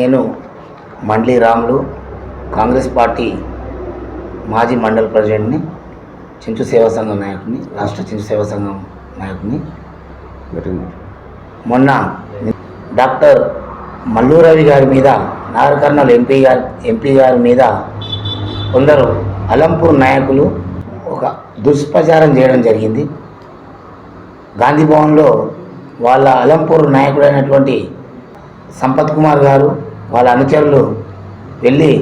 నేను మండలి రాములు కాంగ్రెస్ పార్టీ మాజీ మండల ప్రెసిడెంట్ని చించు సేవా సంఘం నాయకుని రాష్ట్ర చించు సేవా సంఘం నాయకుని మొన్న డాక్టర్ మల్లూరవి గారి మీద నాగర్ ఎంపీ గారి ఎంపీ గారి మీద కొందరు అలంపూర్ నాయకులు ఒక దుష్ప్రచారం చేయడం జరిగింది. గాంధీ భవన్లో వాళ్ళ అలంపూర్ నాయకుడైనటువంటి సంపత్ కుమార్ గారు వాళ్ళ అనుచరులు వెళ్ళి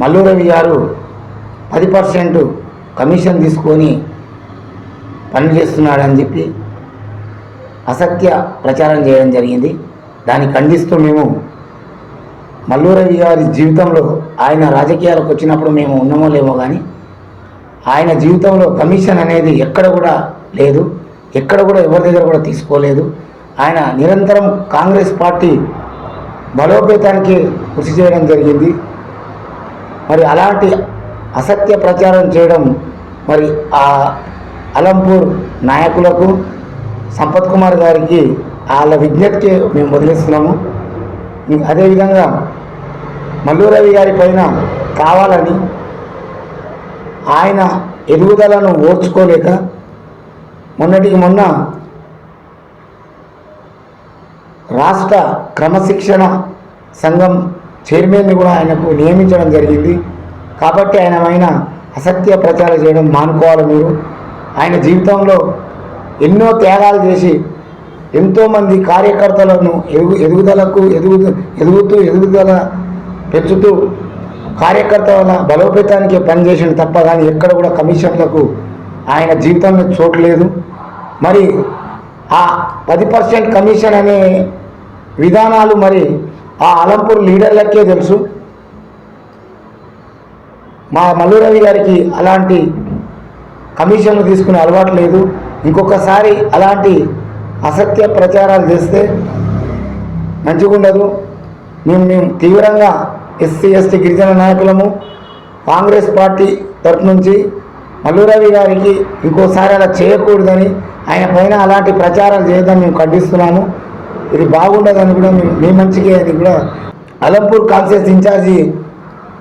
మల్లురవి గారు పది పర్సెంట్ కమిషన్ తీసుకొని పని చేస్తున్నాడని చెప్పి అసత్య ప్రచారం చేయడం జరిగింది. దాన్ని ఖండిస్తూ మేము మల్లూరవి గారి జీవితంలో ఆయన రాజకీయాలకు వచ్చినప్పుడు మేము ఉన్నామో లేమో కానీ ఆయన జీవితంలో కమిషన్ అనేది ఎక్కడ కూడా లేదు. ఎక్కడ కూడా ఎవరి దగ్గర కూడా తీసుకోలేదు. ఆయన నిరంతరం కాంగ్రెస్ పార్టీ బలోపేతానికి కృషి చేయడం జరిగింది. మరి అలాంటి అసత్య ప్రచారం చేయడం మరి ఆ అలంపూర్ నాయకులకు సంపత్ కుమార్ గారికి వాళ్ళ విజ్ఞప్తికి మేము వదిలేస్తున్నాము. అదేవిధంగా మల్లురవి గారి పైన కావాలని ఆయన ఎదుగుదలను ఓర్చుకోలేక మొన్నటికి మొన్న రాష్ట్ర క్రమశిక్షణ సంఘం చైర్మన్ని కూడా ఆయనకు నియమించడం జరిగింది. కాబట్టి ఆయన ఆయన అసత్య ప్రచారం చేయడం మానుకోవాలి మీరు. ఆయన జీవితంలో ఎన్నో త్యాగాలు చేసి ఎంతోమంది కార్యకర్తలను ఎదుగు ఎదుగుదలకు ఎదుగు ఎదుగుతూ ఎదుగుదల పెంచుతూ కార్యకర్తల బలోపేతానికి పనిచేసిన తప్ప కానీ ఎక్కడ కూడా కమిషన్లకు ఆయన జీవితంలో చోటు లేదు. మరి ఆ పది పర్సెంట్ కమిషన్ అనే విధానాలు మరి ఆ అలంపూర్ లీడర్లకే తెలుసు. మా మల్లురవి గారికి అలాంటి కమిషన్లు తీసుకునే అలవాటు లేదు. ఇంకొకసారి అలాంటి అసత్య ప్రచారాలు చేస్తే మంచిగా ఉండదు మేము మేము తీవ్రంగా ఎస్సీ ఎస్టీ గిరిజన నాయకులము. కాంగ్రెస్ పార్టీ తరపు నుంచి మల్లురవి గారికి ఇంకోసారి అలా చేయకూడదని ఆయన పైన అలాంటి ప్రచారాలు చేయదని మేము ఖండిస్తున్నాము. ఇది బాగుండదని కూడా మీ మంచిగా అని కూడా అలంపూర్ కాన్సెస్ ఇన్ఛార్జి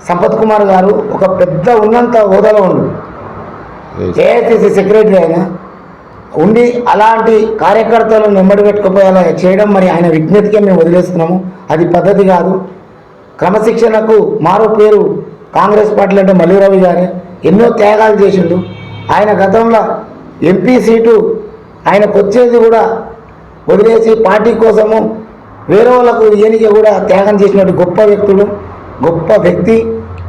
సంపత్ కుమార్ గారు ఒక పెద్ద ఉన్నంత హోదాలో ఉండు. ఏఐసిసి సెక్రటరీ ఆయన ఉండి అలాంటి కార్యకర్తలను నెమ్మడి పెట్టుకుపోయేలా చేయడం మరి ఆయన విజ్ఞతకే మేము వదిలేస్తున్నాము. అది పద్ధతి కాదు. క్రమశిక్షణకు మారో పేరు కాంగ్రెస్ పార్టీలో అంటే మల్లు రవి గారే ఎన్నో త్యాగాలు చేసిండు. ఆయన గతంలో ఎంపీ సీటు ఆయనకు వచ్చేది కూడా వదిలేసి పార్టీ కోసము వేరే వాళ్ళకు ఈయనకి కూడా త్యాగం చేసినట్టు గొప్ప వ్యక్తుడు గొప్ప వ్యక్తి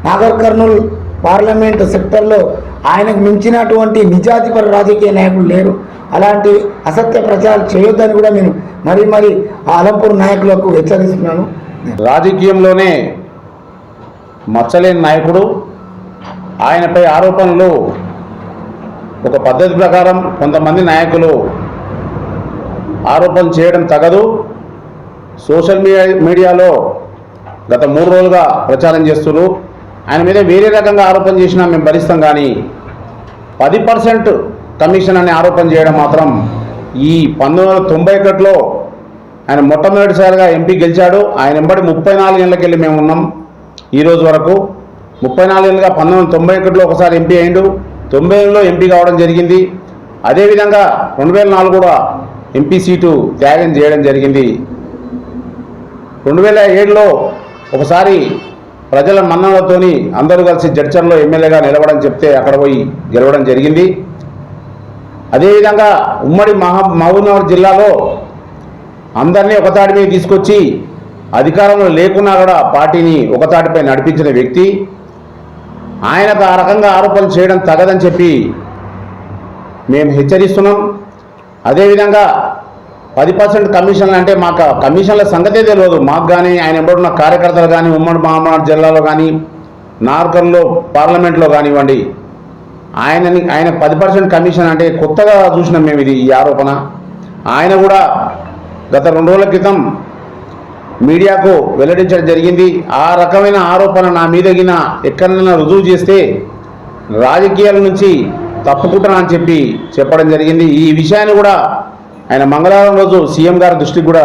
నాగర్ కర్నూల్ పార్లమెంటు సెక్టర్లో ఆయనకు మించినటువంటి నిజాధిపర రాజకీయ నాయకులు లేరు. అలాంటి అసత్య ప్రచారం చేయొద్దని కూడా నేను మరీ మరీ ఆ అలంపూర్ నాయకులకు హెచ్చరిస్తున్నాను. రాజకీయంలోనే మచ్చలేని నాయకుడు ఆయనపై ఆరోపణలు ఒక పద్ధతి ప్రకారం కొంతమంది నాయకులు ఆరోపణలు చేయడం తగదు. సోషల్ మీడియా మీడియాలో గత మూడు రోజులుగా ప్రచారం చేస్తున్నారు. ఆయన మీద వేరే రకంగా ఆరోపణ చేసినా మేము భరిస్తాం కానీ పది పర్సెంట్ కమిషన్ అనే ఆరోపణ చేయడం మాత్రం ఈ పంతొమ్మిది వందల తొంభై ఒకటిలో ఆయన మొట్టమొదటిసారిగా ఎంపీ గెలిచాడు. ఆయన ఎంబడి ముప్పై నాలుగేళ్ళకి వెళ్ళి మేము ఉన్నాం ఈరోజు వరకు. ముప్పై నాలుగేళ్ళుగా పంతొమ్మిది వందల తొంభై ఒకటిలో ఒకసారి ఎంపీ అయిండు తొంభై ఏళ్ళలో ఎంపీ కావడం జరిగింది. అదేవిధంగా రెండు వేల నాలుగు కూడా ఎంపీ సీటు త్యాగం చేయడం జరిగింది. రెండు వేల ఏడులో ఒకసారి ప్రజల మన్ననలతోని అందరూ కలిసి జడ్చర్లో ఎమ్మెల్యేగా నిలవడం చెప్తే అక్కడ పోయి గెలవడం జరిగింది. అదేవిధంగా ఉమ్మడి మహా మహబూబ్నగర్ జిల్లాలో అందరినీ ఒకతాటి మీద తీసుకొచ్చి అధికారంలో లేకున్నా కూడా పార్టీని ఒకతాటిపై నడిపించిన వ్యక్తి. ఆయనకు ఆ రకంగా ఆరోపణలు చేయడం తగదని చెప్పి మేము హెచ్చరిస్తున్నాం. అదేవిధంగా పది పర్సెంట్ కమిషన్లు అంటే మాకు కమిషన్ల సంగతే తెలియదు. మాకు కానీ ఆయన ఎంబడున్న కార్యకర్తలు కానీ ఉమ్మడి మహమ్మద్ జిల్లాలో కానీ నార్కర్లో పార్లమెంట్లో కానివ్వండి ఆయనని ఆయన పది పర్సెంట్ కమిషన్ అంటే కొత్తగా చూసినాం మేము ఇది ఈ ఆరోపణ. ఆయన కూడా గత రెండు రోజుల క్రితం మీడియాకు వెల్లడించడం జరిగింది. ఆ రకమైన ఆరోపణ నా మీద ఎక్కడైనా రుజువు చేస్తే రాజకీయాల నుంచి తప్పుకుంటానని చెప్పి చెప్పడం జరిగింది. ఈ విషయాన్ని కూడా ఆయన మంగళవారం రోజు సీఎం గారి దృష్టికి కూడా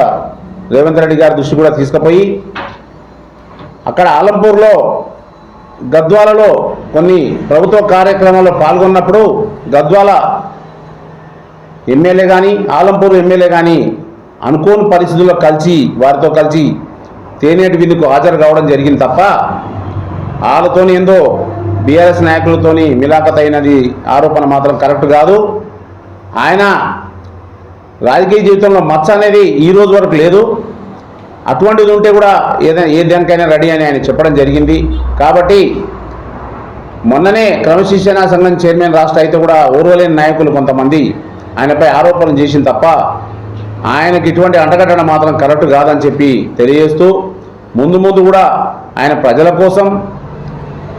రేవంత్ రెడ్డి గారి దృష్టికి కూడా తీసుకుపోయి అక్కడ ఆలంపూర్లో గద్వాలలో కొన్ని ప్రభుత్వ కార్యక్రమాల్లో పాల్గొన్నప్పుడు గద్వాల ఎమ్మెల్యే కానీ ఆలంపూర్ ఎమ్మెల్యే కానీ అనుకోని పరిస్థితుల్లో కలిసి వారితో కలిసి తేనేటి విందుకు హాజరు కావడం జరిగింది తప్ప వాళ్ళతోనే ఏందో బీఆర్ఎస్ నాయకులతోని మిలాఖత్ అయినది ఆరోపణ మాత్రం కరెక్ట్ కాదు. ఆయన రాజకీయ జీవితంలో మచ్చ అనేది ఈ రోజు వరకు లేదు. అటువంటిది ఉంటే కూడా ఏదైనా ఏ దానికైనా రెడీ అని ఆయన చెప్పడం జరిగింది. కాబట్టి మొన్ననే క్రమశిక్షణ సంఘం చైర్మన్ రాష్ట్ర అయితే కూడా ఓర్వలేని నాయకులు కొంతమంది ఆయనపై ఆరోపణలు చేసిన తప్ప ఆయనకి ఇటువంటి అంటగట్టడం మాత్రం కరెక్ట్ కాదని చెప్పి తెలియజేస్తూ ముందు ముందు కూడా ఆయన ప్రజల కోసం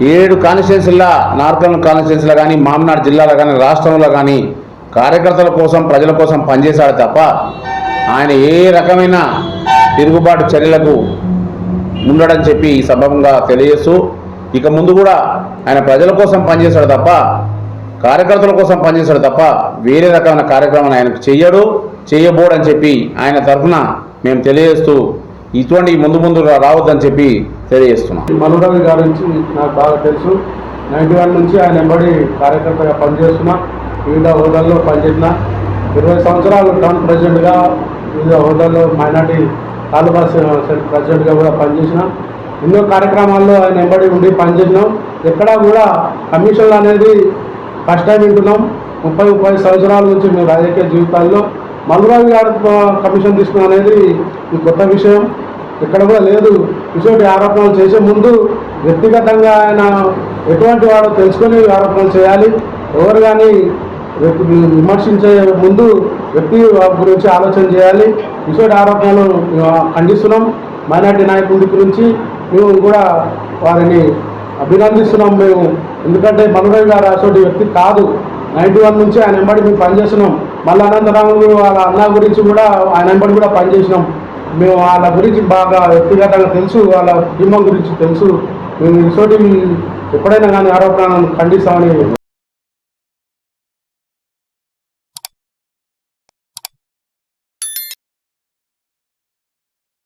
ఏడు కాన్స్టిట్యున్సీల్లో నార్కల్ కాన్స్టిట్యున్సీలో కానీ మామనాడు జిల్లాలో కానీ రాష్ట్రంలో కానీ కార్యకర్తల కోసం ప్రజల కోసం పనిచేశాడు తప్ప ఆయన ఏ రకమైన తిరుగుబాటు చర్యలకు ఉండడని చెప్పి ఈ సభంగా తెలియజేస్తూ ఇక ముందు కూడా ఆయన ప్రజల కోసం పనిచేశాడు తప్ప కార్యకర్తల కోసం పనిచేశాడు తప్ప వేరే రకమైన కార్యక్రమాన్ని ఆయనకు చెయ్యడు చేయబోడని చెప్పి ఆయన తరఫున మేము తెలియజేస్తూ ఇటువంటి ముందు ముందు రావద్దని చెప్పి తెలియజేస్తున్నాం. మనురవి గారి నుంచి నాకు బాగా తెలుసు. నైన్టీ వన్ నుంచి ఆయన ఎంబడి కార్యకర్తగా పనిచేస్తున్నా. వివిధ హోదాల్లో పనిచేసిన ఇరవై సంవత్సరాలు టౌన్ ప్రెసిడెంట్గా వివిధ హోదాల్లో మైనార్టీ తాలూకా ప్రెసిడెంట్గా కూడా పనిచేసిన. ఎన్నో కార్యక్రమాల్లో ఆయన ఎంబడి ఉండి పనిచేసినాం. ఎక్కడా కూడా కమిషన్లు అనేది ఫస్ట్ టైం వింటున్నాం. ముప్పై ముప్పై సంవత్సరాల నుంచి మేము రాజకీయ జీవితాల్లో మల్లురావి గారు కమిషన్ తీసుకున్న అనేది ఈ కొత్త విషయం. ఇక్కడ కూడా లేదు. ఇటువంటి ఆరోపణలు చేసే ముందు వ్యక్తిగతంగా ఆయన ఎటువంటి వాడో తెలుసుకొని ఆరోపణలు చేయాలి. ఎవరు కానీ వ్యక్తి విమర్శించే ముందు వ్యక్తి గురించి ఆలోచన చేయాలి. ఇటువంటి ఆరోపణలు ఖండిస్తున్నాం. మైనార్టీ నాయకుడి గురించి మేము కూడా వారిని అభినందిస్తున్నాం మేము. ఎందుకంటే మనురవి గారు అటువంటి వ్యక్తి కాదు. నైన్టీ వన్ నుంచి ఆయన ఎంబడి మేము పనిచేస్తున్నాం. మళ్ళీ అనంతరాము వాళ్ళ అన్న గురించి కూడా ఆయన వెంబడి కూడా పనిచేసినాం. మేము వాళ్ళ గురించి బాగా వ్యక్తిగతంగా తెలుసు వాళ్ళ కుటుంబం గురించి తెలుసు. మేము ఇటువంటి ఎప్పుడైనా కానీ ఆరోపణలను ఖండిస్తామని